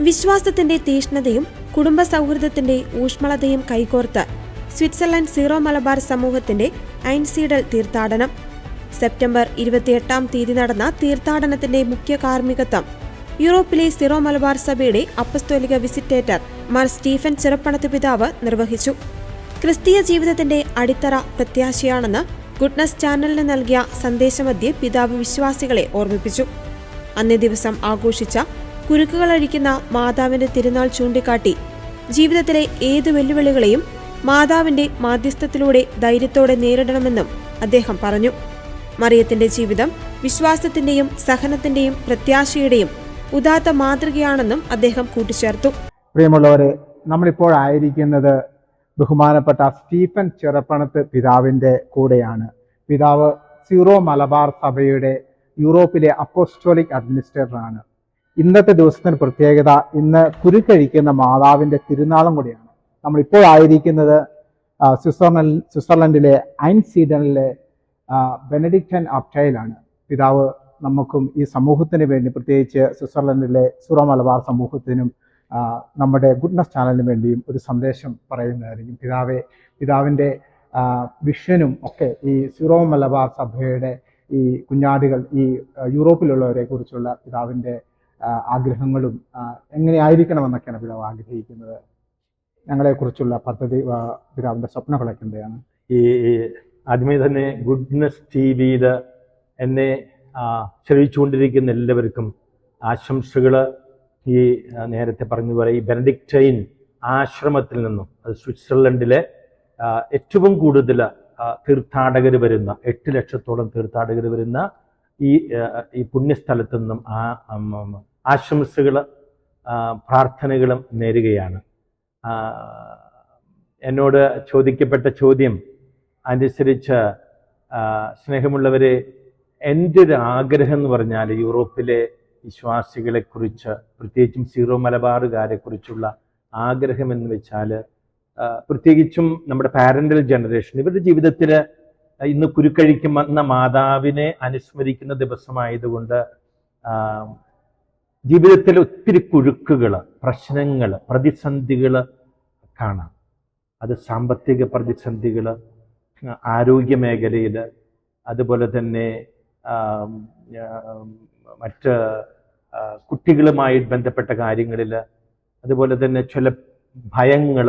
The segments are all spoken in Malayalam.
വിശ്വാസത്തിന്റെ തീഷ്ണതയും കുടുംബ സൗഹൃദത്തിന്റെ ഊഷ്മളതയും കൈകോർത്ത് സ്വിറ്റ്സർലൻഡ് സീറോ മലബാർ സമൂഹത്തിന്റെ ഐൻസീഡൽ തീർത്ഥാടനം. സെപ്റ്റംബർ ഇരുപത്തിയെട്ടാം തീയതി നടന്ന തീർത്ഥാടനത്തിന്റെ മുഖ്യ കാർമ്മികത്വം. യൂറോപ്പിലെ സിറോ മലബാർ സഭയുടെ അപ്പസ്തോലിക വിസിറ്റേറ്റർ മാർ സ്റ്റീഫൻ ചെറുപ്പണത്ത് പിതാവ് നിർവഹിച്ചു. ക്രിസ്തീയ ജീവിതത്തിന്റെ അടിത്തറ പ്രത്യാശയാണെന്ന് ഗുഡ്നസ് ചാനലിന് നൽകിയ സന്ദേശമധ്യേ പിതാവ് വിശ്വാസികളെ ഓർമ്മിപ്പിച്ചു. അന്നേ ദിവസം ആഘോഷിച്ച കുരുക്കുകളഴിക്കുന്ന മാതാവിന്റെ തിരുനാൾ ചൂണ്ടിക്കാട്ടി ജീവിതത്തിലെ ഏത് വെല്ലുവിളികളെയും മാതാവിന്റെ മാധ്യസ്ഥത്തിലൂടെ ധൈര്യത്തോടെ നേരിടണമെന്നും അദ്ദേഹം പറഞ്ഞു. മറിയത്തിന്റെ ജീവിതം വിശ്വാസത്തിന്റെയും സഹനത്തിന്റെയും പ്രത്യാശയുടെയും ഉദാത്ത മാതൃകയാണെന്നും അദ്ദേഹം കൂട്ടിച്ചേർത്തു. പ്രിയമുള്ളവരെ നമ്മളിപ്പോഴായിരിക്കുന്നത് ബഹുമാനപ്പെട്ട സ്റ്റീഫൻ ചെറുപ്പണത്ത് പിതാവിന്റെ കൂടെയാണ്. പിതാവ് സീറോ മലബാർ സഭയുടെ യൂറോപ്പിലെ അപ്പോസ്റ്റോളിക് അഡ്മിനിസ്ട്രേറ്ററാണ്. ഇന്നത്തെ ദിവസത്തിന് പ്രത്യേകത ഇന്ന് കുരുക്കഴിക്കുന്ന മാതാവിന്റെ തിരുനാളും കൂടിയാണ്. നമ്മളിപ്പോൾ ആയിരിക്കുന്നത് ആ, സ്വിറ്റ്സർലൻഡ് സ്വിറ്റ്സർലൻഡിലെ ഐൻസീഡനിലെ ബെനഡിക്റ്റൻ അപ്റ്റയിലാണ് പിതാവ് നമുക്കും ഈ സമൂഹത്തിന് വേണ്ടി പ്രത്യേകിച്ച് സ്വിറ്റ്സർലൻഡിലെ സൂറ മലബാർ സമൂഹത്തിനും നമ്മുടെ ഗുഡ്നസ് ചാനലിന് വേണ്ടിയും ഒരു സന്ദേശം പറയുന്നതായിരിക്കും. പിതാവെ പിതാവിന്റെ വിഷനും ഒക്കെ ഈ സീറോ മലബാർ സഭയുടെ ഈ കുഞ്ഞാടികൾ ഈ യൂറോപ്പിലുള്ളവരെ കുറിച്ചുള്ള പിതാവിന്റെ ആഗ്രഹങ്ങളും എങ്ങനെയായിരിക്കണമെന്നൊക്കെയാണ് പിതാവ് ആഗ്രഹിക്കുന്നത്. ഞങ്ങളെക്കുറിച്ചുള്ള പദ്ധതി പിതാവിന്റെ സ്വപ്നങ്ങളൊക്കെ എന്തെയാണ് ഈ ആദ്യമേ തന്നെ ഗുഡ്നസ് ടി വിയിൽ എന്നെ ആ, ശ്രവിച്ചുകൊണ്ടിരിക്കുന്ന എല്ലാവർക്കും ആശംസകൾ. ഈ നേരത്തെ പറഞ്ഞതുപോലെ ഈ ബെനഡിക്റ്റൈൻ ആശ്രമത്തിൽ നിന്നും അത് സ്വിറ്റ്സർലൻഡിലെ ഏറ്റവും കൂടുതൽ തീർത്ഥാടകർ വരുന്ന എട്ട് ലക്ഷത്തോളം തീർത്ഥാടകർ വരുന്ന ഈ ഈ പുണ്യസ്ഥലത്തു നിന്നും ആ ആശംസകൾ പ്രാർത്ഥനകളും നേരുകയാണ്. എന്നോട് ചോദിക്കപ്പെട്ട ചോദ്യം അനുസരിച്ച് സ്നേഹമുള്ളവരെ എന്റെ ഒരു ആഗ്രഹം എന്ന് പറഞ്ഞാൽ യൂറോപ്പിലെ വിശ്വാസികളെക്കുറിച്ച് പ്രത്യേകിച്ചും സീറോ മലബാറുകാരെ കുറിച്ചുള്ള ആഗ്രഹം എന്ന് വെച്ചാൽ പ്രത്യേകിച്ചും നമ്മുടെ പാരന്റൽ ജനറേഷൻ ഇവരുടെ ജീവിതത്തിൽ ഇന്ന് കുരുക്കഴിക്കുന്ന മാതാവിനെ അനുസ്മരിക്കുന്ന ദിവസമായതുകൊണ്ട് ജീവിതത്തിൽ ഒത്തിരി കുഴുക്കുകൾ പ്രശ്നങ്ങൾ പ്രതിസന്ധികൾ കാണാം. അത് സാമ്പത്തിക പ്രതിസന്ധികൾ ആരോഗ്യ മേഖലയിൽ അതുപോലെ തന്നെ മറ്റ് കുട്ടികളുമായി ബന്ധപ്പെട്ട കാര്യങ്ങളിൽ അതുപോലെ തന്നെ ചില ഭയങ്ങൾ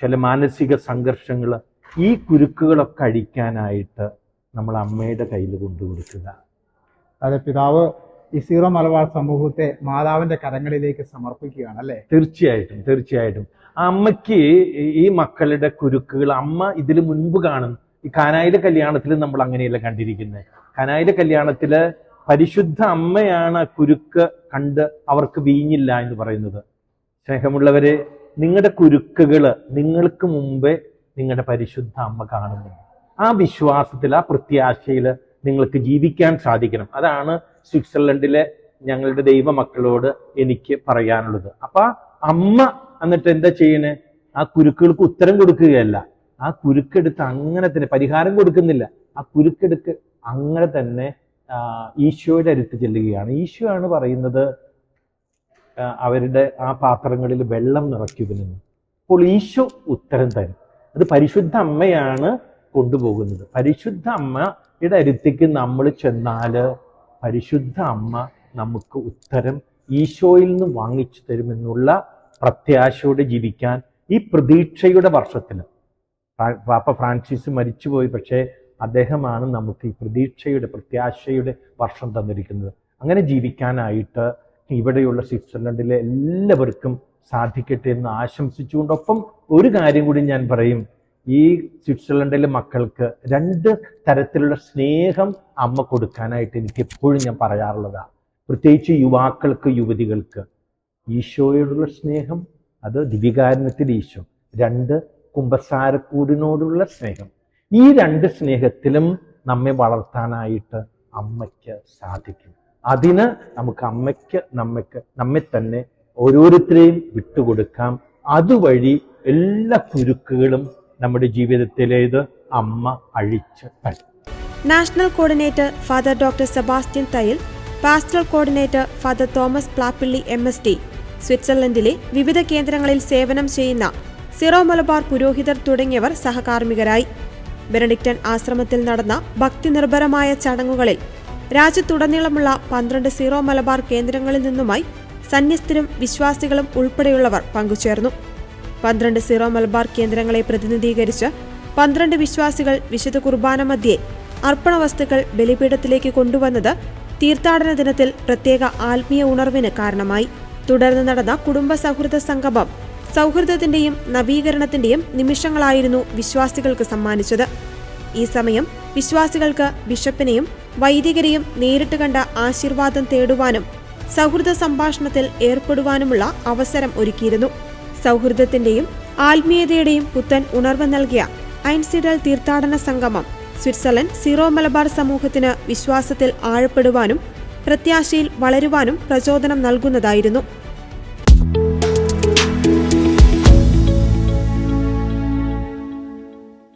ചില മാനസിക സംഘർഷങ്ങൾ ഈ കുരുക്കുകളൊക്കെ അഴിക്കാനായിട്ട് നമ്മൾ അമ്മയുടെ കയ്യിൽ കൊണ്ടുകൊടുക്കുക. അതെ പിതാവ് ഈ സീറോ മലബാർ സമൂഹത്തെ മാതാവിന്റെ കരങ്ങളിലേക്ക് സമർപ്പിക്കുകയാണ് അല്ലേ? തീർച്ചയായിട്ടും തീർച്ചയായിട്ടും. അമ്മയ്ക്ക് ഈ മക്കളുടെ കുരുക്കുകൾ അമ്മ ഇതിൽ മുൻപ് കാണും. ഈ കാനായിലെ കല്യാണത്തിൽ നമ്മൾ അങ്ങനെയല്ല കണ്ടിരിക്കുന്നത് കാനായിലെ കല്യാണത്തിൽ പരിശുദ്ധ അമ്മയാണ് കുരുക്ക് കണ്ട് അവർക്ക് വീഞ്ഞില്ല എന്ന് പറയുന്നത്. സ്നേഹമുള്ളവരെ നിങ്ങളുടെ കുരുക്കുകൾ നിങ്ങൾക്ക് മുമ്പേ നിങ്ങളുടെ പരിശുദ്ധ അമ്മ കാണുന്നുണ്ട്. ആ വിശ്വാസത്തിൽ ആ പ്രത്യാശയിൽ നിങ്ങൾക്ക് ജീവിക്കാൻ സാധിക്കണം. അതാണ് സ്വിറ്റ്സർലൻഡിലെ ഞങ്ങളുടെ ദൈവമക്കളോട് എനിക്ക് പറയാനുള്ളത്. അപ്പൊ അമ്മ എന്നിട്ട് എന്താ ചെയ്യണേ? ആ കുരുക്കുകൾക്ക് ഉത്തരം കൊടുക്കുകയല്ല. ആ കുരുക്കെടുത്ത് അങ്ങനെ തന്നെ പരിഹാരം കൊടുക്കുന്നില്ല. ആ കുരുക്കെടുക്ക് അങ്ങനെ തന്നെ ഈശോയുടെ അടുത്ത് ചെല്ലുകയാണ്. ഈശോ ആണ് പറയുന്നത് അവരുടെ ആ പാത്രങ്ങളിൽ വെള്ളം നിറയ്ക്കുന്നു അപ്പോൾ ഈശോ ഉത്തരം തരും. അത് പരിശുദ്ധ അമ്മയാണ് കൊണ്ടുപോകുന്നത്. പരിശുദ്ധ അമ്മയുടെ അടുത്തേക്ക് നമ്മൾ ചെന്നാൽ പരിശുദ്ധ അമ്മ നമുക്ക് ഉത്തരം ഈശോയിൽ നിന്ന് വാങ്ങിച്ചു തരുമെന്നുള്ള പ്രത്യാശയോടെ ജീവിക്കാൻ ഈ പ്രതീക്ഷയുടെ വർഷത്തിൽ പാപ്പ ഫ്രാൻസിസ് മരിച്ചുപോയി പക്ഷേ അദ്ദേഹമാണ് നമുക്ക് ഈ പ്രതീക്ഷയുടെ പ്രത്യാശയുടെ വർഷം തന്നിരിക്കുന്നത്. അങ്ങനെ ജീവിക്കാനായിട്ട് ഇവിടെയുള്ള സ്വിറ്റ്സർലൻഡിലെ എല്ലാവർക്കും സാധിക്കട്ടെ എന്ന് ആശംസിച്ചുകൊണ്ടൊപ്പം ഒരു കാര്യം കൂടി ഞാൻ പറയും. ഈ സ്വിറ്റ്സർലൻഡിലെ മക്കൾക്ക് രണ്ട് തരത്തിലുള്ള സ്നേഹം അമ്മ കൊടുക്കാനായിട്ട് എനിക്ക് എപ്പോഴും ഞാൻ പറയാറുള്ളതാണ് പ്രത്യേകിച്ച് യുവാക്കൾക്ക് യുവതികൾക്ക്. ഈശോയോടുള്ള സ്നേഹം അത് ദിവികാരണത്തിൽ ഈശോ. രണ്ട് കുമ്പസാരക്കൂടിനോടുള്ള സ്നേഹം. ഈ രണ്ട് സ്നേഹത്തിലും നമ്മെ വളർത്താനായിട്ട് അമ്മയ്ക്ക് സാധിക്കും. അതിന് നമുക്ക് അമ്മയ്ക്ക് നമ്മയ്ക്ക് നമ്മെ തന്നെ ഓരോരുത്തരെയും വിട്ടുകൊടുക്കാം. അതുവഴി എല്ലാ കുരുക്കുകളും നമ്മുടെ ജീവിതത്തിലേത് അമ്മ അഴിച്ച് national coordinator father doctor Sebastian Thayyil pastoral coordinator father Thomas Plappilly M S T സ്വിറ്റ്സർലൻഡിലെ വിവിധ കേന്ദ്രങ്ങളിൽ സേവനം ചെയ്യുന്ന സിറോ മലബാർ പുരോഹിതർ തുടങ്ങിയവർ സഹകാർമ്മികരായി. ബെനഡിക്റ്റൻ ആശ്രമത്തിൽ നടന്ന ഭക്തി നിർഭരമായ ചടങ്ങുകളിൽ രാജ്യത്തുടനീളമുള്ള പന്ത്രണ്ട് സിറോ മലബാർ കേന്ദ്രങ്ങളിൽ നിന്നുമായി സന്യസ്തരും വിശ്വാസികളും ഉൾപ്പെടെയുള്ളവർ പങ്കുചേർന്നു. പന്ത്രണ്ട് സിറോ മലബാർ കേന്ദ്രങ്ങളെ പ്രതിനിധീകരിച്ച് പന്ത്രണ്ട് വിശ്വാസികൾ വിശുദ്ധ കുർബാന മധ്യേ അർപ്പണ വസ്തുക്കൾ ബലിപീഠത്തിലേക്ക് കൊണ്ടുവന്നത് തീർത്ഥാടന ദിനത്തിൽ പ്രത്യേക ആത്മീയ ഉണർവിന് കാരണമായി. തുടർന്ന് നടന്ന കുടുംബ സൗഹൃദ സംഗമം സൗഹൃദത്തിന്റെയും നവീകരണത്തിന്റെയും നിമിഷങ്ങളായിരുന്നു വിശ്വാസികൾക്ക് സമ്മാനിച്ചത്. ഈ സമയം വിശ്വാസികൾക്ക് ബിഷപ്പിനെയും വൈദികരെയും നേരിട്ട് കണ്ട ആശീർവാദം തേടുവാനും സൗഹൃദ സംഭാഷണത്തിൽ ഏർപ്പെടുവാനുമുള്ള അവസരം ഒരുക്കിയിരുന്നു. സൗഹൃദത്തിന്റെയും ആത്മീയതയുടെയും പുത്തൻ ഉണർവ് നൽകിയ ഐൻസിഡൽ തീർത്ഥാടന സംഗമം സ്വിറ്റ്സർലൻഡ് സീറോ മലബാർ സമൂഹത്തിന് വിശ്വാസത്തിൽ ആഴപ്പെടുവാനും പ്രത്യാശയിൽ വളരുവാനും പ്രചോദനം നൽകുന്നതായിരുന്നു.